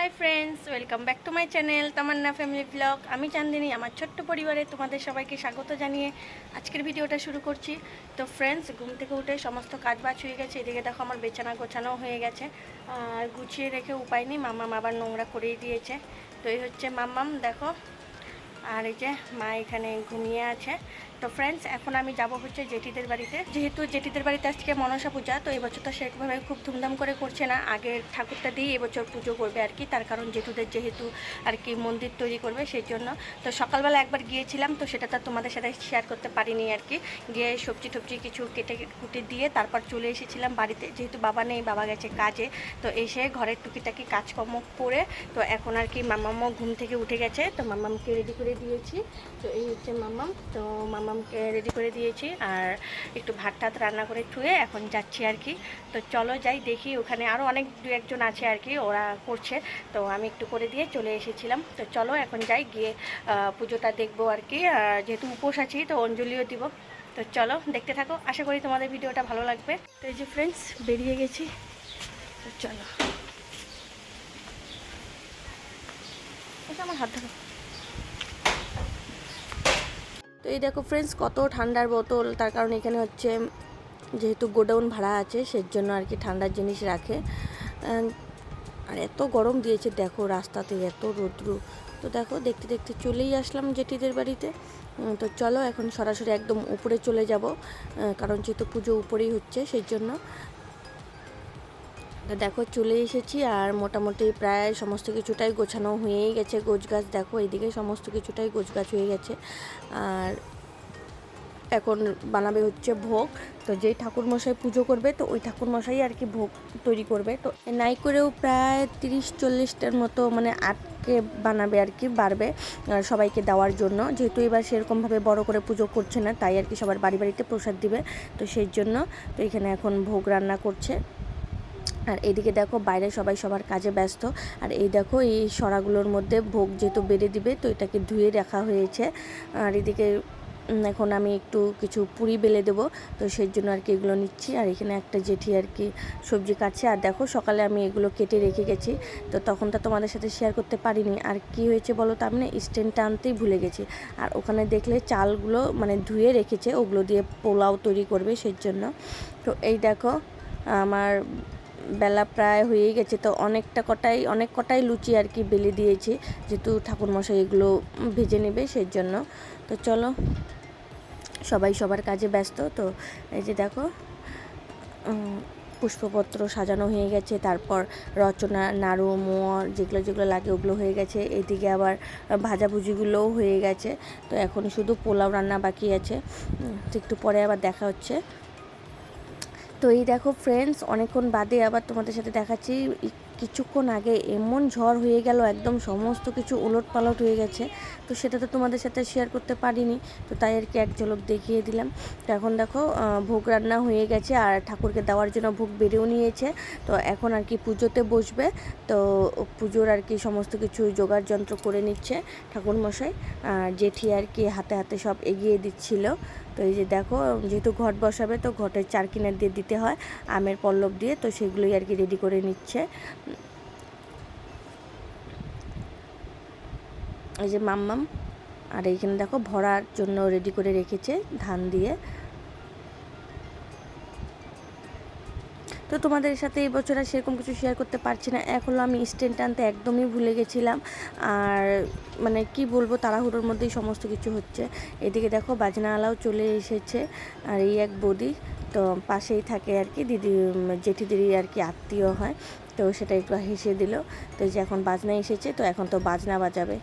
Hi friends welcome back to my channel Tamanna family vlog আমি চান্দিনী, আমার ছোট্ট পরিবারে তোমাদের সবাইকে স্বাগত জানিয়ে আজকের ভিডিওটা শুরু করছি। তো ফ্রেন্ডস ঘুম থেকে উঠে সমস্ত কাজ বাজ হয়ে গেছে। এদিকে দেখো আমার বেচানা গোছানো হয়ে গেছে। আর গুছিয়ে রেখে উপায় নেই মাম্মাম আবার নোংরা করেই দিয়েছে। তো এই হচ্ছে মাম্মাম দেখো। আর এই যে মা এখানে ঘুমিয়ে আছে। তো ফ্রেন্ডস এখন আমি যাব হচ্ছে জেঠিদের বাড়িতে। যেহেতু জেঠিদের বাড়িতে আজকে মনসা পূজা, তো এবছর তো সেরকমভাবে খুব ধুমধাম করে করছে না। আগে ঠাকুরটা দিয়ে এবছর পুজো করবে আর কি, তার কারণ জেঠুদের যেহেতু আর কি মন্দির তৈরি করবে সেই জন্য। তো সকালবেলা একবার গিয়েছিলাম, তো সেটা তো তোমাদের সাথে শেয়ার করতে পারিনি আর কি। গিয়ে সবজি টবজি কিছু কেটে কুটে দিয়ে তারপর চলে এসেছিলাম বাড়িতে। যেহেতু বাবা নেই, বাবা গেছে কাজে, তো এসে ঘরের টুকিটাকি কাজকর্ম করে, তো এখন আর কি মামামও ঘুম থেকে উঠে গেছে, তো মামামকে রেডি করে দিয়েছি। তো এই হচ্ছে মামাম, তো মামামকে রেডি করে দিয়েছি আর একটু ভাত টাত রান্না করে থুয়ে এখন যাচ্ছি আর কি। তো চলো যাই, দেখি ওখানে আরও অনেক দু একজন আছে আর কি, ওরা করছে। তো আমি একটু করে দিয়ে চলে এসেছিলাম। তো চলো এখন যাই, গিয়ে পুজোটা দেখব আর কি। আর যেহেতু উপোস আছি, তো অঞ্জলিও দিব। তো চলো দেখতে থাকো, আশা করি তোমাদের ভিডিওটা ভালো লাগবে। তো এই যে ফ্রেন্ডস বেরিয়ে গেছি। তো চলো। আমার হাত ধরো তো এই দেখো ফ্রেন্ডস কত ঠান্ডার বোতল। তার কারণ এখানে হচ্ছে যেহেতু গোডাউন ভাড়া আছে সেই জন্য আর কি ঠান্ডার জিনিস রাখে। আর এত গরম দিয়েছে, দেখো রাস্তাতে এত রৌদ্র। তো দেখো, দেখতে দেখতে চলেই আসলাম জেঠিদের বাড়িতে। তো চলো এখন সরাসরি একদম উপরে চলে যাব কারণ যেহেতু পুজো উপরেই হচ্ছে সেই জন্য দেখো চলে এসেছি আর মোটামুটি প্রায় সমস্ত কিছুটাই গোছানো হয়েই গেছে গোছ গাছ। দেখো এইদিকে সমস্ত কিছুটাই গোছ গাছ হয়ে গেছে। আর এখন বানাবে হচ্ছে ভোগ। তো যেই ঠাকুরমশাই পুজো করবে, তো ওই ঠাকুরমশাই আর কি ভোগ তৈরি করবে। তো নাই করেও প্রায় তিরিশ চল্লিশটার মতো মানে আটকে বানাবে আর কি, বাড়বে সবাইকে দেওয়ার জন্য। যেহেতু এবার সেরকমভাবে বড় করে পুজো করছে না, তাই আর কি সবার বাড়ি বাড়িতে প্রসাদ দিবে। তো সেই জন্য তো এখানে এখন ভোগ রান্না করছে। আর এদিকে দেখো বাইরে সবাই সবার কাজে ব্যস্ত। আর এই দেখো, এই সরাগুলোর মধ্যে ভোগ যেহেতু বেড়ে দিবে, তো এটাকে ধুয়ে রাখা হয়েছে। আর এদিকে এখন আমি একটু কিছু পুরি বেলে দেবো, তো সেই জন্য আর কি এগুলো নিচ্ছি। আর এখানে একটা জেঠি আর কি সবজি কাটছে। আর দেখো, সকালে আমি এগুলো কেটে রেখে গেছি, তো তখন তো তোমাদের সাথে শেয়ার করতে পারিনি। আর কি হয়েছে বলো তো, আমি না স্ট্যান্ডটা আনতেই ভুলে গেছি। আর ওখানে দেখলে চালগুলো মানে ধুয়ে রেখেছে, ওগুলো দিয়ে পোলাও তৈরি করবে সেই জন্য। তো এই দেখো, আমার বেলা প্রায় হয়েই গেছে, তো অনেকটা কটাই, অনেক কটাই লুচি আর কি বেলে দিয়েছি, যেহেতু ঠাকুরমশাই এগুলো ভেজে নেবে সেই জন্য তো চলো, সবাই সবার কাজে ব্যস্ত, তো এই যে দেখো পুষ্পপত্র সাজানো হয়ে গেছে, তারপর রচনা, নাড়ু মোয়ার যেগুলো যেগুলো লাগে ওগুলো হয়ে গেছে, এদিকে আবার ভাজাভুজিগুলোও হয়ে গেছে, তো এখন শুধু পোলাও রান্না বাকি আছে একটু পরে আবার দেখা হচ্ছে। তো এই দেখো ফ্রেন্ডস অনেকক্ষণ বাদে আবার তোমাদের সাথে দেখাচ্ছি। কিছুক্ষণ আগে এমন ঝড় হয়ে গেল, একদম সমস্ত কিছু উলট পালট হয়ে গেছে। তো সেটা তো তোমাদের সাথে শেয়ার করতে পারিনি, তো তাই আর কি এক ঝলক দেখিয়ে দিলাম। তো এখন দেখো ভোগ রান্না হয়ে গেছে আর ঠাকুরকে দেওয়ার জন্য ভোগ বেড়েও নিয়েছে। তো এখন আর কি পুজোতে বসবে, তো পুজোর আর কি সমস্ত কিছু জোগাড় যন্ত্র করে নিচ্ছে ঠাকুরমশাই। আর জেঠি আর কি হাতে হাতে সব এগিয়ে দিচ্ছিল। তো এই যে দেখো যেহেতু ঘট বসাবে, তো ঘটের চার কিনার দিয়ে দিতে হয়, আমের পল্লব দিয়ে, তো সেগুলোই আর কি রেডি করে নিচ্ছে। এই যে মাম্মাম, আর এইখানে দেখো ভরার জন্য রেডি করে রেখেছে ধান দিয়ে। তো তোমাদের সাথে এই বছর আর সেরকম কিছু শেয়ার করতে পারছি না। এখন আমি স্ট্যান্ড আনতে একদমই ভুলে গেছিলাম। আর মানে কি বলব, তাড়াহুড়োর মধ্যেই সমস্ত কিছু হচ্ছে। এদিকে দেখো বাজনাওয়ালাও চলে এসেছে, আর এই এক বৌদি তো পাশেই থাকে আর কি, দিদি জেঠিদেরই আর কি আত্মীয় হয়। তো সেটা একটু হেসে দিল। তো যে এখন বাজনা এসেছে, তো এখন তো বাজনা বাজাবে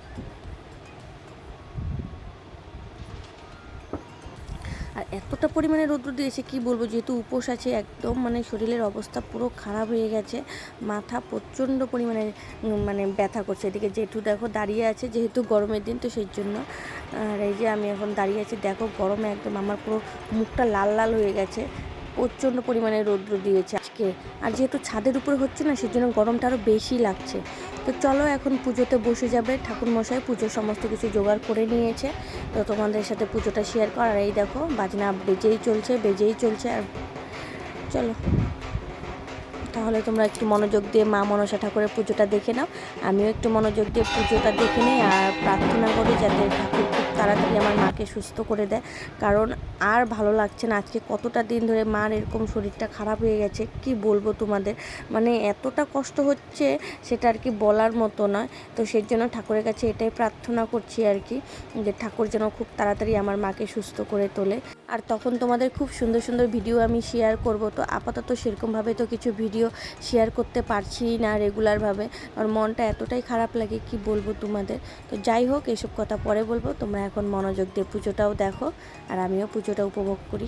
আর এতটা পরিমাণে রৌদ্র দিয়েছে কি বলব? যেহেতু উপোস আছে, একদম মানে শরীরের অবস্থা পুরো খারাপ হয়ে গেছে। মাথা প্রচণ্ড পরিমাণে মানে ব্যথা করছে। এদিকে জেঠু দেখো দাঁড়িয়ে আছে, যেহেতু গরমের দিন, তো সেই জন্য। আর এই যে আমি এখন দাঁড়িয়ে আছি, দেখো গরমে একদম আমার পুরো মুখটা লাল লাল হয়ে গেছে। প্রচণ্ড পরিমাণে রৌদ্র দিয়েছে আজকে। আর যেহেতু ছাদের উপরে হচ্ছে না, সেই জন্য গরমটা আরও বেশি লাগছে। তো চলো, এখন পুজোতে বসে যাবে। ঠাকুর মশাই পুজোর সমস্ত কিছু জোগাড় করে নিয়েছে। তো তোমাদের সাথে পুজোটা শেয়ার কর আর এই দেখো, বাজনা বেজেই চলছে বেজেই চলছে। আর চলো, তাহলে তোমরা একটু মনোযোগ দিয়ে মা মনসা ঠাকুরের পুজোটা দেখে নাও। আমিও একটু মনোযোগ দিয়ে পুজোটা দেখে নিই, আর প্রার্থনা করি যাতে ঠাকুর তাড়াতাড়ি আমার মাকে সুস্থ করে দেয়। কারণ আর ভালো লাগছে না আজকে কতটা দিন ধরে মার এরকম শরীরটা খারাপ হয়ে গেছে, কি বলব তোমাদের? মানে এতটা কষ্ট হচ্ছে সেটা আর কি বলার মতো নয়। তো সেই জন্য ঠাকুরের কাছে এটাই প্রার্থনা করছি আর কি, যে ঠাকুর যেন খুব তাড়াতাড়ি আমার মাকে সুস্থ করে তোলে। আর তখন তোমাদের খুব সুন্দর সুন্দর ভিডিও আমি শেয়ার করব। তো আপাতত সেরকমভাবে তো কিছু ভিডিও শেয়ার করতে পারছি না রেগুলারভাবে আর মনটা এতটাই খারাপ লাগে, কি বলব তোমাদের? তো যাই হোক, এসব কথা পরে বলব। তোমরা এখন মনোযোগ দিয়ে পুজোটাও দেখো। আর আমিও পুজোটা উপভোগ করি।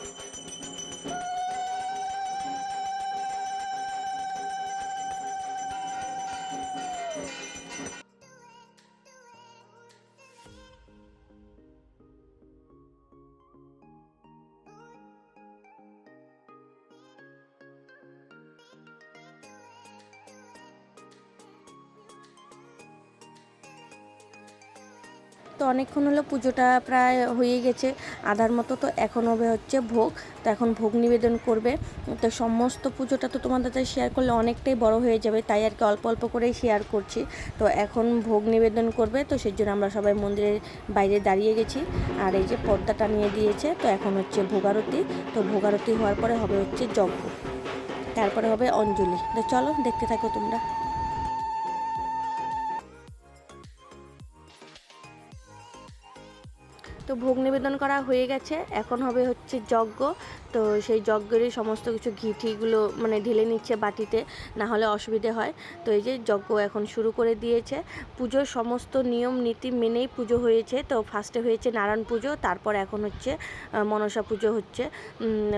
তো অনেকক্ষণ হলো পুজোটা প্রায় হয়ে গেছে। আধার মতো তো এখন হবে হচ্ছে ভোগ। তো এখন ভোগ নিবেদন করবে। তো সমস্ত পুজোটা তো তোমাদের সাথে শেয়ার করলে অনেকটাই বড় হয়ে যাবে। তাই আর কি অল্প অল্প করেই শেয়ার করছি। তো এখন ভোগ নিবেদন করবে। তো সেই জন্য আমরা সবাই মন্দিরের বাইরে দাঁড়িয়ে গেছি। আর এই যে পর্দাটা নিয়ে দিয়েছে। তো এখন হচ্ছে ভোগারতি। তো ভোগারতি হওয়ার পরে হবে হচ্ছে যজ্ঞ। তারপরে হবে অঞ্জলি। তো চলো দেখতে থাকো তোমরা। তো ভোগ নিবেদন করা হয়ে গেছে। এখন হবে হচ্ছে যজ্ঞ। তো সেই যজ্ঞেরই সমস্ত কিছু ঘিটিগুলো মানে ঢেলে নিচ্ছে বাটিতে, না হলে অসুবিধে হয়। তো এই যে যজ্ঞ এখন শুরু করে দিয়েছে। পুজোর সমস্ত নিয়ম নীতি মেনেই পুজো হয়েছে। তো ফার্স্টে হয়েছে নারায়ণ পুজো, তারপর এখন হচ্ছে মনসা পুজো হচ্ছে।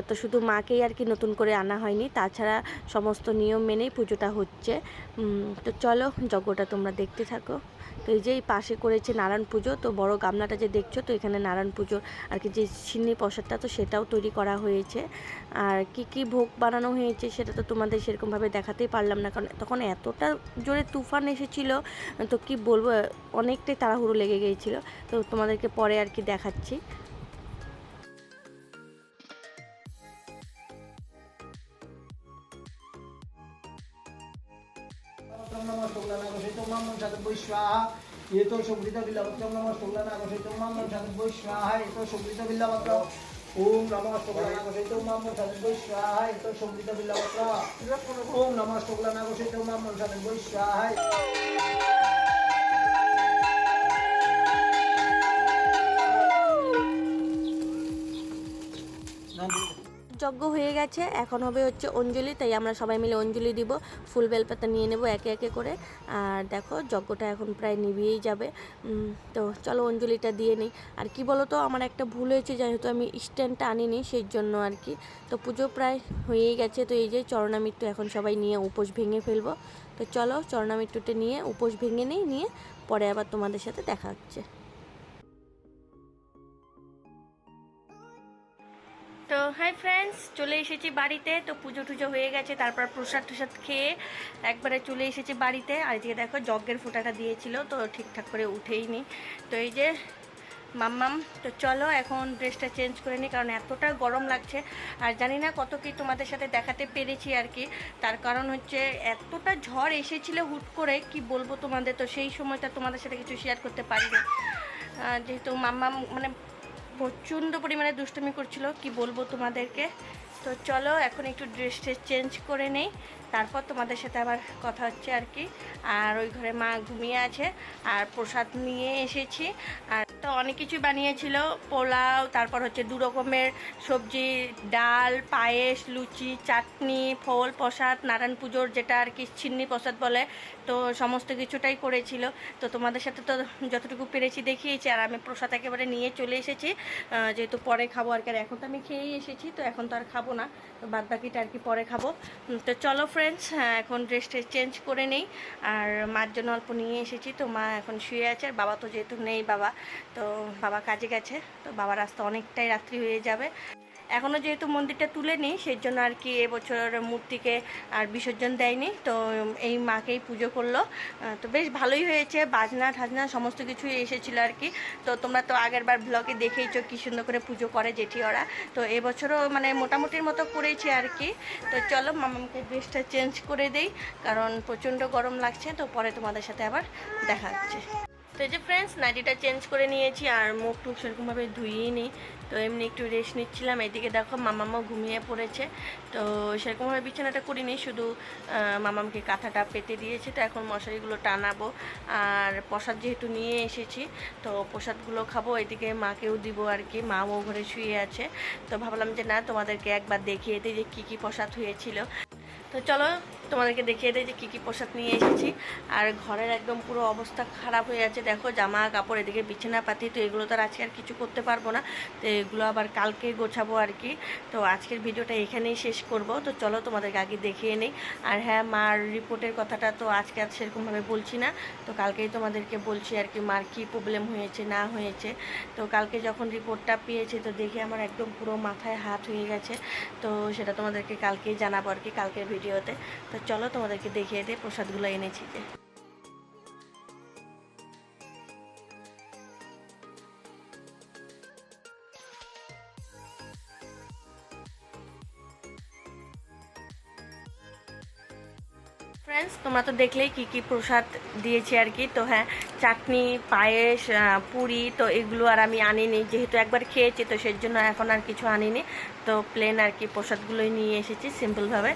তো শুধু মাকেই আর কি নতুন করে আনা হয়নি, তাছাড়া সমস্ত নিয়ম মেনেই পুজোটা হচ্ছে। তো চলো যজ্ঞটা তোমরা দেখতে থাকো। তো এই যে এই পাশে করেছে নারায়ণ পুজো, তো বড় গামলাটা যে দেখছ, তো এখানে নারায়ণ পুজো আর কি যে সিন্নি প্রসাদটা, তো সেটাও তৈরি করা হয়েছে। আর কি কি ভোগ বানানো হয়েছে সেটা তো তোমাদের সেরকমভাবে দেখাতেই পারলাম না, কারণ তখন এতটা জোরে তুফান এসেছিল, তো কি বলব, অনেকটাই তাড়াহুড়ো লেগে গিয়েছিল। তো তোমাদেরকে পরে আর কি দেখাচ্ছি। এত সংকৃত বিল্লাবত্তম নমস্তং নাগসিতং মাম নমসাদ বৈশ্বাহা এত সংকৃত বিল্লাবত্ত ওম নমস্তং নাগসিতং মাম নমসাদ বৈশ্বাহা এত সংকৃত বিল্লাবত্ত ওম নমস্তং নাগসিতং মাম নমসাদ বৈশ্বাহা যজ্ঞ হয়ে গেছে। এখন হবে হচ্ছে অঞ্জলি, তাই আমরা সবাই মিলে অঞ্জলি দিব। ফুল বেলপাতা নিয়ে নেব একে একে করে। আর দেখো, যজ্ঞটা এখন প্রায় নিভিয়েই যাবে। তো চলো অঞ্জলিটা দিয়ে নিই। আর কি বলো তো আমার একটা ভুল হয়েছে, যেহেতু আমি স্ট্যান্ডটা আনিনি সেই জন্য আর কি। তো পুজো প্রায় হয়েই গেছে, তো এই যে চরণামৃত্যু এখন সবাই নিয়ে উপোস ভেঙে ফেলব। তো চলো চরণামৃত্যুটা নিয়ে উপোস ভেঙে নিই, নিয়ে পরে আবার তোমাদের সাথে দেখা হচ্ছে। হাই ফ্রেন্ডস চলে এসেছি বাড়িতে। তো পুজো টুজো হয়ে গেছে তারপর প্রসাদ টুসাদ খেয়ে একবারে চলে এসেছি বাড়িতে। আর এদিকে দেখো যজ্ঞের ফোঁটাটা দিয়েছিল তো ঠিকঠাক করে উঠেই নি তো এই যে মাম্মাম তো চলো এখন ড্রেসটা চেঞ্জ করে নিই কারণ এতটা গরম লাগছে। আর জানি না কত কি তোমাদের সাথে দেখাতে পেরেছি আর কি। তার কারণ হচ্ছে এতটা ঝড় এসেছিল হুট করে কি বলব তোমাদের? তো সেই সময়টা তোমাদের সাথে কিছু শেয়ার করতে পারিনি। আহ, যেহেতু মাম্মাম মানে প্রচণ্ড পরিমাণে দুষ্টুমি করছিল, কি বলব তোমাদেরকে? তো চলো, এখন একটু ড্রেস চেঞ্জ করে নেই। তারপর তোমাদের সাথে আবার কথা হচ্ছে আর কি। আর ওই ঘরে মা ঘুমিয়ে আছে, আর প্রসাদ নিয়ে এসেছি। আর তো অনেক কিছু বানিয়েছিল, পোলাও, তারপর হচ্ছে দু রকমের সবজি, ডাল, পায়েস, লুচি, চাটনি, ফল, প্রসাদ, নারায়ণ পুজোর যেটা আর কি ছিন্নি প্রসাদ বলে, তো সমস্ত কিছুটাই করেছিল। তো তোমাদের সাথে তো যতটুকু পেরেছি দেখিয়েছি, আর আমি প্রসাদ একেবারে নিয়ে চলে এসেছি। যেহেতু পরে খাব আর কি এখন তো আমি খেয়েই এসেছি, তো এখন তো আর খাব না, তো বাদ বাকিটা আর কি পরে খাব। তো চলো ফ্রেন্ডস এখন ড্রেসটা চেঞ্জ করে নেই। আর মার জন্য অল্প নিয়ে এসেছি, তো মা এখন শুয়ে আছে, আর বাবা তো যেহেতু নেই বাবা, তো বাবা কাজে গেছে, তো বাবার রাস্তা অনেকটাই রাত্রি হয়ে যাবে। এখনও যেহেতু মন্দিরটা তুলে নিই সেই জন্য আর কি এবছর মূর্তিকে আর বিসর্জন দেয়নি। তো এই মাকেই পুজো করল। তো বেশ ভালোই হয়েছে, বাজনা ঠাজনা সমস্ত কিছুই এসেছিল আর কি। তো তোমরা তো আগের বার ব্লগে দেখেইছো কি সুন্দর করে পুজো করে জেঠি ওরা। তো এবছরও মানে মোটামুটির মতো করেছি আর কি। তো চলো মামাকে ড্রেসটা চেঞ্জ করে দেই, কারণ প্রচণ্ড গরম লাগছে, তো পরে তোমাদের সাথে আবার দেখা হচ্ছে। তো যে ফ্রেন্ডস নাইটিটা চেঞ্জ করে নিয়েছি, আর মুখ টুক সেরকমভাবে ধুয়েই নিই তো এমনি একটু রেস্ট নিচ্ছিলাম। এদিকে দেখো মামামা ঘুমিয়ে পড়েছে। তো সেরকমভাবে বিছানাটা করিনি, শুধু মামামকে কাঁথাটা পেতে দিয়েছি। তো এখন মশারিগুলো টানাবো। আর প্রসাদ যেহেতু নিয়ে এসেছি, তো প্রসাদগুলো খাব। এদিকে মাকেও দিব আর কি। মাও ঘরে শুয়ে আছে। তো ভাবলাম যে না, তোমাদেরকে একবার দেখিয়ে দিই যে কী কী প্রসাদ হয়েছিল। তো চলো তোমাদেরকে দেখিয়ে দেয় যে কী কী পোশাক নিয়ে এসেছি। আর ঘরের একদম পুরো অবস্থা খারাপ হয়ে আছে দেখো, জামা, কাপড়, এদিকে বিছানা, পাতি, তো এগুলো তো আর আজকে আর কিছু করতে পারব না। তো এগুলো আবার কালকে গোছাবো আর কি। তো আজকের ভিডিওটা এখানেই শেষ করব। তো চলো তোমাদেরকে আগে দেখিয়ে নিই। আর হ্যাঁ মার রিপোর্টের কথাটা তো আজকে আর সেরকমভাবে বলছি না। তো কালকেই তোমাদেরকে বলছি আর কি, মার কী প্রবলেম হয়েছে, না হয়েছে। তো কালকে যখন রিপোর্টটা পেয়েছি, তো দেখে আমার একদম পুরো মাথায় হাত হয়ে গেছে। তো সেটা তোমাদেরকে কালকেই জানাব আর কি, কালকের ভিডিওতে। তো চলো তোমাদেরকে দেখিয়ে দিই, প্রসাদগুলো এনেছি যে। ফ্রেন্ডস তোমরা তো দেখলেই কি কি প্রসাদ দিয়েছি আর কি। তো হ্যাঁ চাটনি, পায়েস পুরি, তো এগুলো আর আমি আনিনি। যেহেতু একবার খেয়েছি, তো সেই জন্য এখন আর কিছু আনিনি। তো প্লেন আর কি প্রসাদগুলোই নিয়ে এসেছি সিম্পলভাবে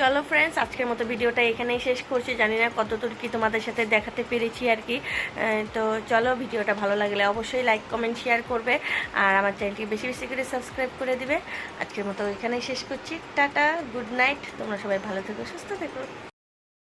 চলো ফ্রেন্ডস আজকের মতো ভিডিওটা এখানেই শেষ করছি। জানি না কতদূর কি তোমাদের সাথে দেখাতে পেরেছি আর কি। তো চলো ভিডিওটা ভালো লাগলে অবশ্যই লাইক কমেন্ট শেয়ার করবে। আর আমার চ্যানেলটি বেশি বেশি করে সাবস্ক্রাইব করে দিবে। আজকের মতো এখানেই শেষ করছি। টাটা গুড নাইট তোমরা সবাই ভালো থেকো, সুস্থ থেকো।